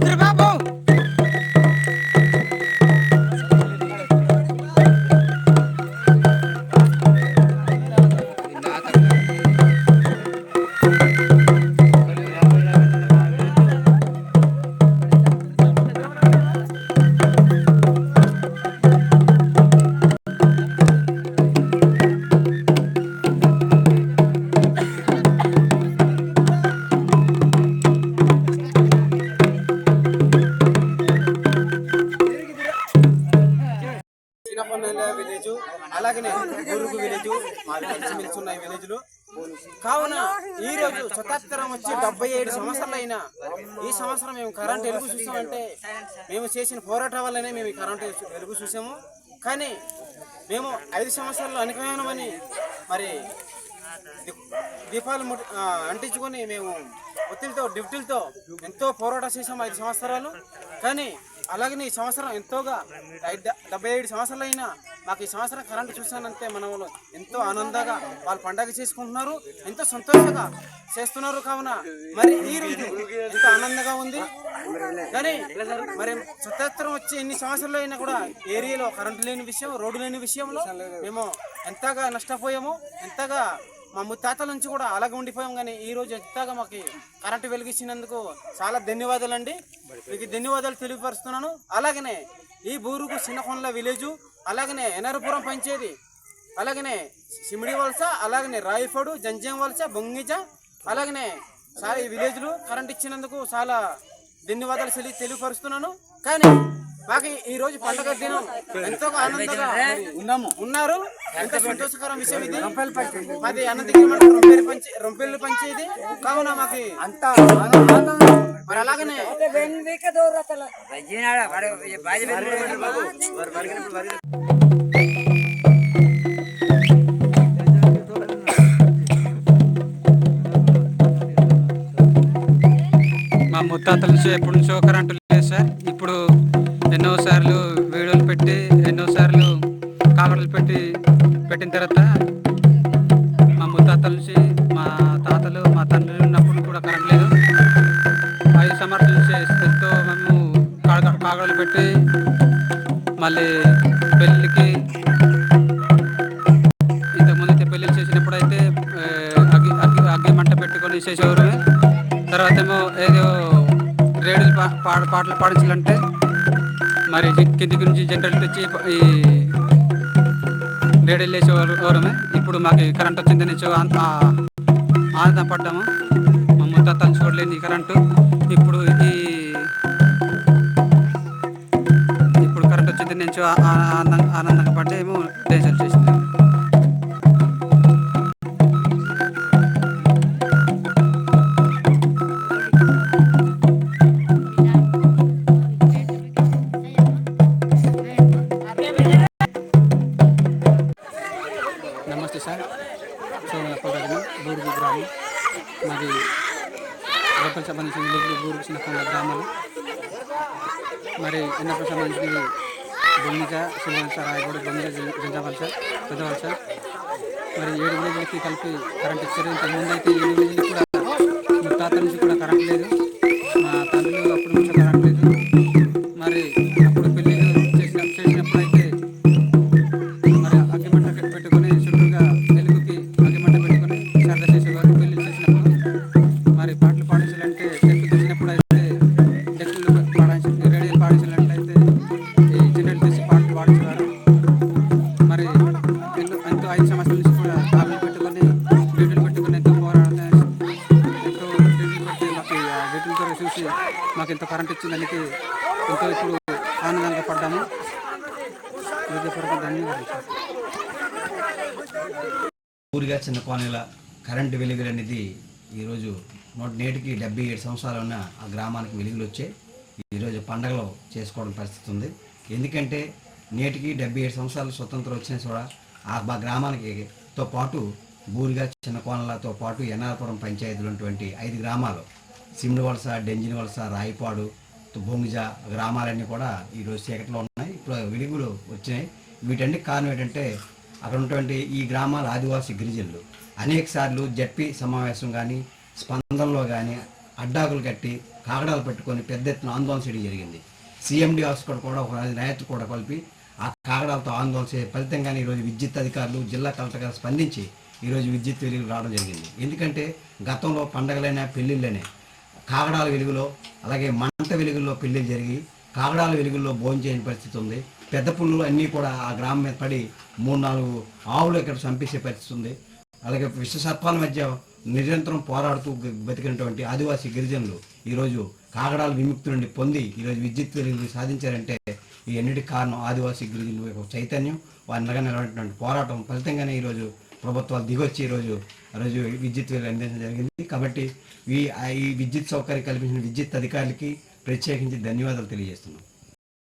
Dribble boom. చిన్నపన్నెల village అలాగనే గురుగు village మాది కలిసి మెలిసి ఉన్న విలేజ్ కావున ఈ రోజు స్వతంత్రం వచ్చి డెబ్బై ఏడు సంవత్సరాలు అయినా ఈ సంవత్సరం మేము కరెంట్ వెలుగు చూసామంటే మేము చేసిన పోరాటం వల్లనే మేము ఈ కరెంట్ వెలుగు చూసాము. కానీ మేము ఐదు సంవత్సరాలు అనుకమని మరి దీపాలు అంటించుకొని మేము ఒత్తిడితో డ్యూటీలతో ఎంతో పోరాటం చేసాము ఐదు సంవత్సరాలు. కానీ అలాగనే ఈ సంవత్సరం ఎంతోగా డెబ్బై ఏడు సంవత్సరాలు అయినా మాకు ఈ సంవత్సరం కరెంటు చూసానంటే మన వాళ్ళు ఎంతో ఆనందంగా వాళ్ళు పండగ చేసుకుంటున్నారు ఎంతో సంతోషంగా చేస్తున్నారు కావున మరి ఈ రోజు ఎంతో ఆనందంగా ఉంది. కానీ మరి స్వతంత్రం వచ్చి ఎన్ని సంవత్సరాలు అయినా కూడా ఏరియాలో కరెంటు లేని విషయం రోడ్డు లేని విషయంలో మేము ఎంతగా నష్టపోయాము ఎంతగా మా ముత్తాతల నుంచి కూడా అలాగే ఉండిపోయాం కానీ ఈ రోజు ఎంతగా మాకు కరెంటు వెలిగించినందుకు చాలా ధన్యవాదాలు అండి మీకు ధన్యవాదాలు తెలియపరుస్తున్నాను. అలాగనే ఈ బూరుకు చిన్నకొండల విలేజు అలాగనే ఎనరపురం పంచేది అలాగనే సిమిడి వలస అలాగనే రాయఫోడు జంజం వలస బొంగిజ అలాగనే చాలా ఈ విలేజ్లు కరెంట్ ఇచ్చినందుకు చాలా ధన్యవాదాలు తెలియపరుస్తున్నాను. కానీ మాకు ఈ రోజు పండగ దినం. ఎంతో ఆనందంగా ఉన్నాము. ఉన్నారు. ఎంతో సంతోషకరం విషయం ఇది. మాది అనంతగిరి రొంపేరు పంచి రొంపేళ్ళు పంచేది కావున మాకు అంత మరి అలాగనే మా ముత్తాతల నుంచి ఎప్పటి నుంచో కరెంటు లేదు సార్ ఇప్పుడు ఎన్నోసార్లు వీడియోలు పెట్టి ఎన్నోసార్లు కామెంట్లు పెట్టి పెట్టిన తర్వాత మా ముత్తాతల నుంచి మా తాతలు మా తండ్రి ఉన్నప్పుడు కూడా కరెంట్ లేదు. ఐదు సంవత్సరాల ఎంతో మేము కాగ కాగడలు పెట్టి మళ్ళీ పెళ్ళికి ఇంతకుముందు అయితే పెళ్ళిళ్ళు చేసినప్పుడు అయితే ఆ, అగ్గి అగ్గి అగ్గి మంట పెట్టుకొని చేసేవారు. తర్వాత ఏమో ఏదో రేడియోలు పా పాటలు పాడించాలంటే మరి కిందికి నుంచి జనరేటర్ తెచ్చి ఈ రేడియోలు వేసేవారు ఎవరమే ఇప్పుడు మాకు కరెంట్ వచ్చిందని ఆనందం పడ్డాము. మా ముత్తాతల నుంచి ఈ కరెంటు ఇప్పుడు ఈ ఇప్పుడు కరెంట్ వచ్చింది ఆ- ఆనందంగా ఆనందంగా పడ్డాము. దేశాలు మరి రేపటి సంబంధించిన విలేజ్ బూరుగు చిన్నకొండ గ్రామాలు. మరి ఎన్నప్పుడు సంబంధించినవి బొమ్మిజ శ్రీవంశ రాయగూడ బొమ్మిజ జంజావలస పెద్దవలస మరి ఏడు విలేజ్లకి కలిపి కరెంట్ ఇచ్చారు. ఇంతకుముందు అయితే ఏడు విలేజ్లకి కూడా మా తాత నుంచి కూడా కరెంట్ లేదు. మా తండ్రులు మాకు కరెంట్ ఇచ్చిందానికి ఎంతో ఇప్పుడు ఆనందంగా పడ్డాము. ఊరిగా చిన్న కోనేల కరెంటు వెలుగులు అనేది ఈరోజు నూట నేటికి డెబ్బై ఏడు సంవత్సరాలు ఉన్న ఆ గ్రామానికి వెలుగులు వచ్చాయి. ఈరోజు పండగలు చేసుకోవడం పరిస్థితి ఉంది. ఎందుకంటే నేటికి డెబ్బై ఏడు సంవత్సరాలు స్వతంత్రం వచ్చిన కూడా ఆ మా గ్రామానికి తో పాటు బూరిగా చిన్న కోనలతో పాటు ఎన్ఆర్పురం పంచాయతీలు ఉన్నటువంటి ఐదు గ్రామాలు సిమ్డి వలస డెంజిన్ వలస రాయిపాడు బొంగిజ గ్రామాలన్నీ కూడా ఈరోజు చీకట్లో ఉన్నాయి. ఇప్పుడు వెలుగులు వచ్చినాయి. వీటన్నిటి కారణం ఏంటంటే అక్కడ ఉన్నటువంటి ఈ గ్రామాల ఆదివాసీ గిరిజనులు. అనేక సార్లు జడ్పీ సమావేశం కానీ స్పందనలో కానీ అడ్డాకులు కట్టి కాగడాలు పెట్టుకొని పెద్ద ఎత్తున ఆందోళన చేయడం జరిగింది. సీఎండీ హాస్పిటల్ కూడా ఒక న్యాయత కూడా కలిపి ఆ కాగడాలతో ఆందోళన చేసే ఫలితంగానే ఈరోజు విద్యుత్ అధికారులు జిల్లా కలెక్టర్ గారు స్పందించి ఈరోజు విద్యుత్ వెలుగులు రావడం జరిగింది. ఎందుకంటే గతంలో పండగలైనా పెళ్ళిళ్ళైనా కాగడాల వెలుగులో అలాగే మంట వెలుగుల్లో పెళ్ళి జరిగి కాగడాల వెలుగుల్లో భోంచేయని పరిస్థితి ఉంది. పెద్ద పుల్లులు అన్నీ కూడా ఆ గ్రామం మీద పడి మూడు నాలుగు ఆవులు ఇక్కడ చంపేసే పరిస్థితి ఉంది. అలాగే విష మధ్య నిరంతరం పోరాడుతూ బతికినటువంటి ఆదివాసీ గిరిజనులు ఈరోజు కాగడాల విముక్తి నుండి పొంది ఈరోజు విద్యుత్ వెలుగులు సాధించారంటే ఈ అన్నిటి కారణం ఆదివాసీ గిరిజనుల యొక్క చైతన్యం వారి నగ నిలబడినటువంటి పోరాటం. ఫలితంగానే ఈరోజు ప్రభుత్వాలు దిగొచ్చి ఈరోజు రోజు విద్యుత్ వెలుగు అందించడం జరిగింది. కాబట్టి ఈ ఈ విద్యుత్ సౌకర్యం కల్పించిన విద్యుత్ అధికారులకి ప్రత్యేకించి ధన్యవాదాలు తెలియజేస్తున్నాం.